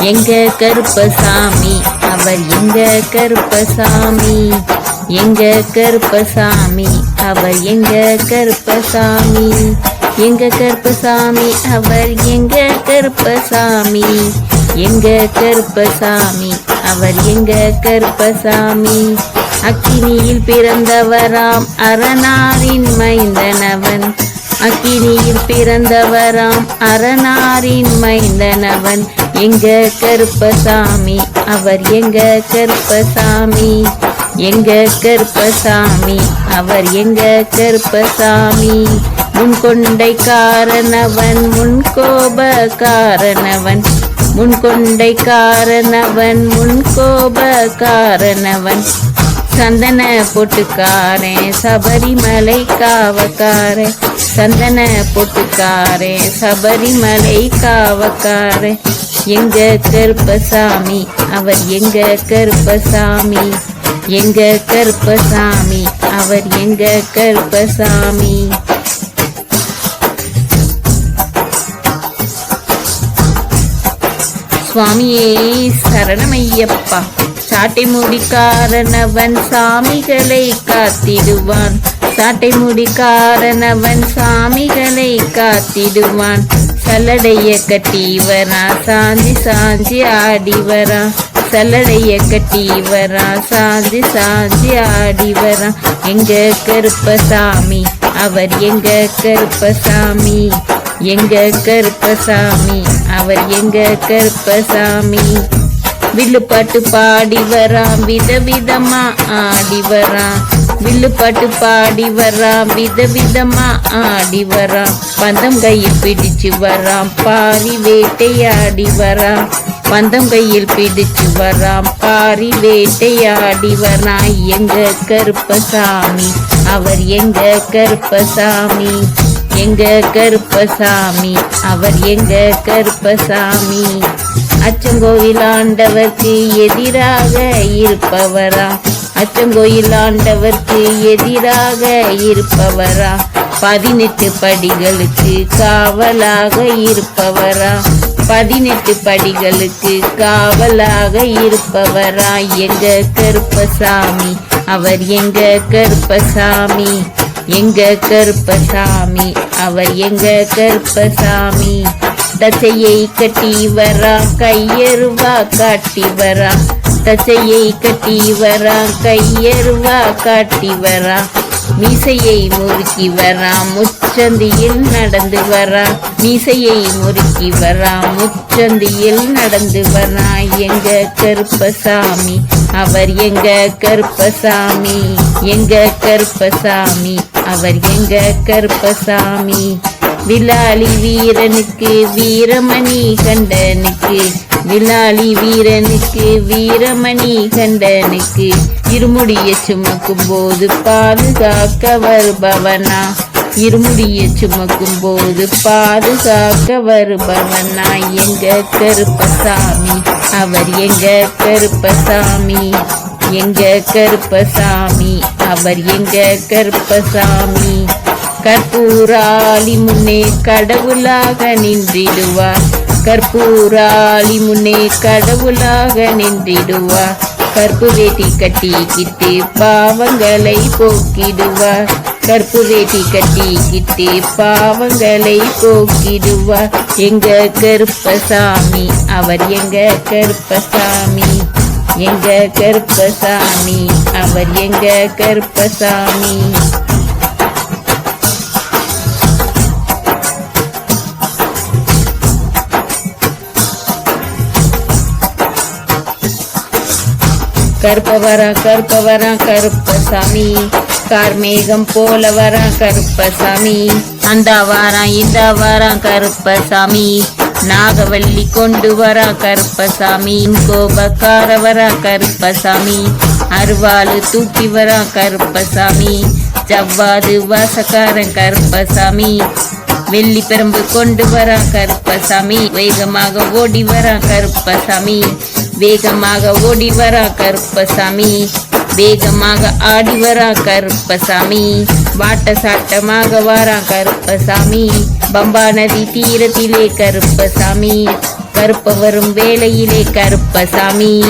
எங்க கருப்பசாமி? அவர் எங்க கருப்பசாமி? எங்க கருப்பசாமி? அவர் எங்க கருப்பசாமி? எங்க கருப்பசாமி? அவர் எங்க கருப்பசாமி? எங்க கருப்பசாமி? அவர் எங்க கருப்பசாமி? அக்கினியில் பிறந்தவராம் அரணாரின் மைந்தனவன். அக்கினியில் பிறந்தவராம் அரணாரின் மைந்தனவன். எங்க கருப்பசாமி? அவர் எங்க கருப்பசாமி? எங்க கருப்பசாமி? அவர் எங்க கருப்பசாமி? முன்கொண்டை காரணவன் முன்கோப காரணவன் முன்கொண்டை காரணவன் முன்கோப காரணவன் சந்தன பொட்டுக்காரன் சபரிமலை காவக்காரன் சந்தன பொட்டுக்காரன் சபரிமலை காவக்காரன் எங்க கருப்பசாமி? அவர் எங்க கருப்பசாமி? எங்க கருப்பசாமி? அவர் எங்க கருப்பசாமி? சுவாமியே சரணமையப்பா. சாட்டை முடிக்காரனவன் சாமிகளை காத்திடுவான். சாட்டை முடிக்காரனவன் சாமிகளை காத்திடுவான். சல்லடைய கட்டி வரா சாஞ்சி சாஞ்சி ஆடி வரா சல்லடைய கட்டி வரா சாஞ்சி சாஞ்சி ஆடி வரா எங்க கருப்பசாமி அவர் எங்க கருப்பசாமி? எங்க கருப்பசாமி அவர் எங்க கருப்பசாமி? வில்லுப்பாட்டு பாடி வரா விதவிதமா ஆடி வரான் வில்லுப்பாட்டு பாடி வரான் விதவிதமா ஆடி வரான் பந்தம் கையில் பிடிச்சு வரான் பாரி வேட்டையாடி வரான் பந்தம் கையில் பிடிச்சு வரான் பாரி வேட்டையாடி வரான் எங்க கருப்பசாமி? அவர் எங்க கருப்பசாமி? எங்க கருப்பசாமி? அவர் எங்க கருப்பசாமி? அச்சங்கோவில் ஆண்டவர்க்கு எதிராக இருப்பவரா அச்சங்கோயில் ஆண்டவர்க்கு எதிராக இருப்பவரா? பதினெட்டு படிகளுக்கு காவலாக இருப்பவரா? பதினெட்டு படிகளுக்கு காவலாக இருப்பவரா? எங்க கருப்பசாமி? அவர் எங்க கருப்பசாமி? எங்க கருப்பசாமி? அவர் எங்க கருப்பசாமி? தசையை கட்டி வரா கையருவா காட்டி வரா தசையை கட்டி வரா கையருவா காட்டி வரா மீசையை முறுக்கி வரான் முச்சந்தியில் நடந்து வரா மீசையை முறுக்கி வரான் முச்சந்தியில் நடந்து வரான் எங்க கருப்பசாமி அவர் எங்க கருப்பசாமி? எங்க கருப்பசாமி அவர் எங்க கருப்பசாமி? விலாலி வீரனுக்கு வீரமணி கண்டனுக்கு விலாளி வீரனுக்கு வீரமணி கண்டனுக்கு இருமுடிய சுமக்கும் போது பாதுகாக்க வருபவனா? இருமுடிய சுமக்கும் போது பாதுகாக்க வருபவனா? எங்க கருப்பசாமி? அவர் எங்க கருப்பசாமி? எங்க கருப்பசாமி? அவர் எங்க கருப்பசாமி? கற்பூராளி முன்னே கடவுளாக நின்றிடுவார். கற்பூராளி முன்னே கடவுளாக நின்றிடுவார் கற்பு வேட்டி கட்டிக்கிட்டு பாவங்களை போக்கிடுவார் கற்பு வேட்டி கட்டிக்கிட்டு பாவங்களை போக்கிடுவார் எங்க கருப்பசாமி அவர் எங்க கருப்பசாமி? எங்க கருப்பசாமி அவர் எங்க கருப்பசாமி? கருப்பவரா கருப்பவரா கருப்பசாமி. கார்மேகம் போல வரா கருப்பசாமி. அந்த வாரா இந்த வாரா கருப்பசாமி. நாகவல்லி கொண்டு வரா கருப்பசாமி. கோபக்கார வரா கருப்பசாமி. அருவாலு தூக்கி வரா கருப்பசாமி. ஜவ்வாது வாசக்காரன் கருப்பசாமி. வெள்ளி பெரும்பு கொண்டு வரா கருப்பசாமி. வேகமாக ஓடி வரா கருப்பசாமி. வேகமாக ஓடி வரா கருப்பசாமி. வேகமாக ஆடி வரா கருப்பசாமி. வாட்ட சாட்டமாக வாரா கருப்பசாமி. பம்பா நதி தீரத்திலே கருப்பசாமி. கருப்ப வரும் வேளையிலே கருப்பசாமி.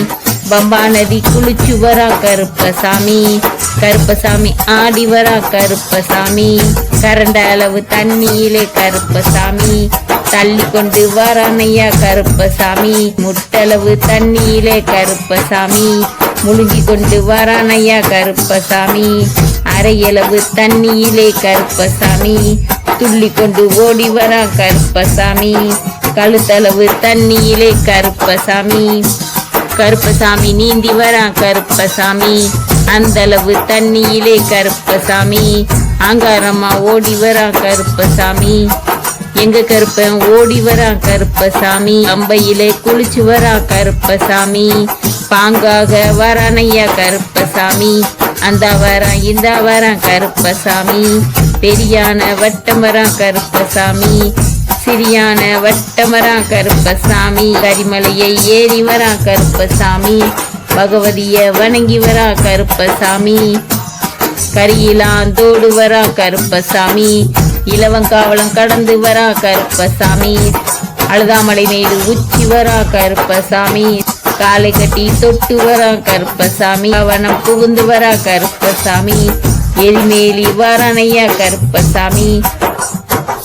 பம்பா நதி குளிச்சு வரா கருப்பசாமி. கருப்பசாமி ஆடி வரா கருப்பசாமி. கரண்ட அளவு தண்ணியிலே கருப்பசாமி. தள்ளி கொண்டு வரானையா கருப்பசாமி? முட்டளவு தண்ணியிலே கருப்பசாமி. முழுகி கொண்டு வரானையா கருப்பசாமி? அரையளவு தண்ணியிலே கருப்பசாமி. துள்ளி கொண்டு ஓடி வரா கருப்பசாமி. கழுத்தளவு தண்ணியிலே கருப்பசாமி. கருப்பசாமி நீந்தி வரா கருப்பசாமி. அந்தளவு தண்ணியிலே கருப்பசாமி. அங்காரம்மா ஓடி வரா கருப்பசாமி. எங்க கருப்பன் ஓடி வரா கருப்பசாமி அம்பையிலே குளிச்சு வரா கருப்பசாமி பாங்காக வரானையா கருப்பசாமி அந்த வரான் இந்த வரான் கருப்பசாமி பெரியான வட்டம் வரான் கருப்பசாமி சிறியான வட்டமரா கருப்பசாமி கரிமலையை ஏறி வரா கருப்பசாமி பகவதிய வணங்கி வரா கருப்பசாமி கரியிலாந்தோடு வரா கருப்பசாமி இலவங்காவலம் கடந்து வரா கருப்பசாமி. அழுதாமலை மேடு உச்சி வரா கருப்பசாமி. காலை கட்டி தொட்டு வரா கருப்பசாமி. அவனம் புகுந்து வரா கருப்பசாமி. எரிமேலி வரானையா கருப்பசாமி.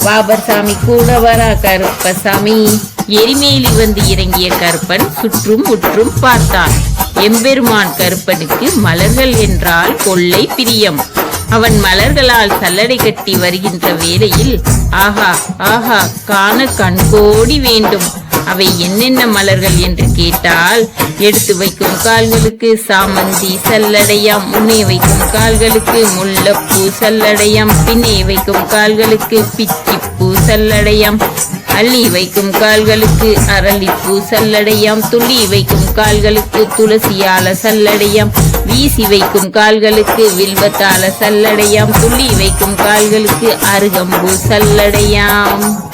பாபர் சாமி கூட வரா கருப்பசாமி. எரிமேலி வந்து இறங்கிய கருப்பன் சுற்றும் முற்றும் பார்த்தான். எம்பெருமான் கருப்பனுக்கு மலர்கள் என்றால் கொள்ளை பிரியம். அவன் மலர்களால் சல்லடை கட்டி வருகின்ற வேளையில் ஆஹா ஆஹா காண கண்கோடி வேண்டும். அவை என்னென்ன மலர்கள்? என்று கேட்டால் எடுத்து வைக்கும் கால்களுக்கு சாமந்தி சல்லடையாம் முன்னே வைக்கும் கால்களுக்கு முல்லப்பூ சல்லடையாம் பின்னே வைக்கும் கால்களுக்கு பிச்சிப்பூ சல்லடையாம் அள்ளி வைக்கும் கால்களுக்கு அரளிப்பூ சல்லடையாம் துள்ளி வைக்கும் கால்களுக்கு துளசியால சல்லடையாம் வீசி வைக்கும் கால்களுக்கு வில்வத்தால சல்லடையாம். துள்ளி வைக்கும் கால்களுக்கு அருகம்பு சல்லடையாம்.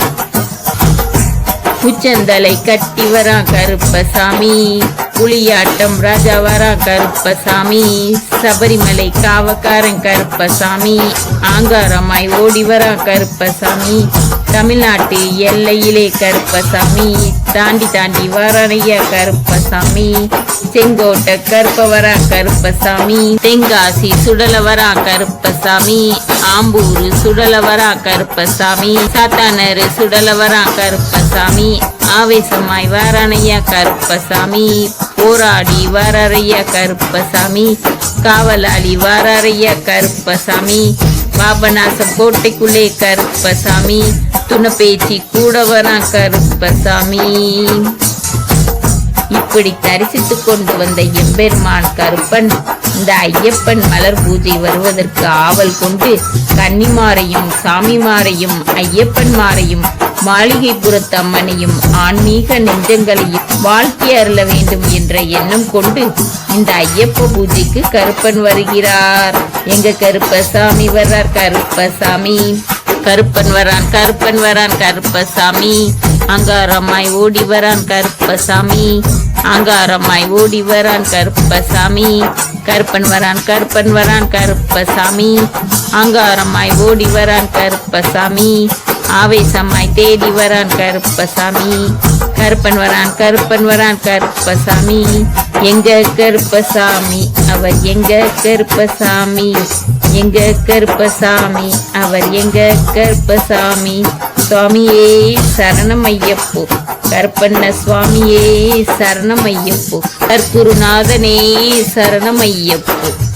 உச்சந்தலை கட்டி வரா கருப்பசாமி. புலியாட்டம் ராஜா வரா கருப்பசாமி. சபரிமலை காவக்காரன் கருப்பசாமி. ஆங்காரமாய் ஓடி வரா கருப்பசாமி. தமிழ்நாட்டு எல்லையிலே கருப்பசாமி. தாண்டி தாண்டி வரைய கருப்பசாமி. செங்கோட்டை கருப்பவரா கருப்பசாமி. தென்காசி சுடலவரா கருப்பசாமி. ஆம்பூரு சுடலவரா கருப்பசாமி. சாத்தானரு சுடலவரா கருப்பசாமி. ஆவேசமாய் வாரானைய கருப்பசாமி. போராடி வாரறைய கருப்பசாமி. காவலாளி வாரறைய கருப்பசாமி. பாபநாசம் கோட்டைக்குள்ளே கருப்பசாமி துணை பேச்சு கூட வரா கருப்பசாமி. இப்படி தரிசித்துக் கொண்டு வந்த எம்பெருமான் கருப்பன் இந்த ஐயப்பன் மலர் பூஜை வருவதற்கு ஆவல் கொண்டு கன்னிமாரையும் சாமிமாரையும் ஐயப்பன்மாரையும் மாளிகைப்புறத்தம்மனையும் ஆன்மீக நெஞ்சங்களையும் வாழ்க்கை அருள வேண்டும் என்ற எண்ணம் கொண்டு இந்த ஐயப்ப பூஜைக்கு கருப்பன் வருகிறார். எங்க கருப்பசாமி வர்றார் கருப்பசாமி. கருப்பன் வரான் கருப்பன் வரான் கருப்பசாமி. அங்காரம்மாய் ஓடி வரான் கருப்பசாமி. அங்காரம்மாய் ஓடி வரான் கருப்பசாமி. கருப்பன் வரான் கருப்பன் வரான் கருப்பசாமி. அங்காரம்மாய் ஓடி வரான் கருப்பசாமி. ஆவேசமாய் தேடி வரான் கருப்பசாமி. கருப்பன் வரான் கருப்பன் வரான் கருப்பசாமி. எங்க கருப்பசாமி? அவர் எங்க கருப்பசாமி? எங்க கருப்பசாமி? அவர் எங்க கருப்பசாமி? சுவாமியே சரணமையப்போ. கருப்பண்ண சுவாமியே சரணமையப்போ. கற்குருநாதனே சரணம்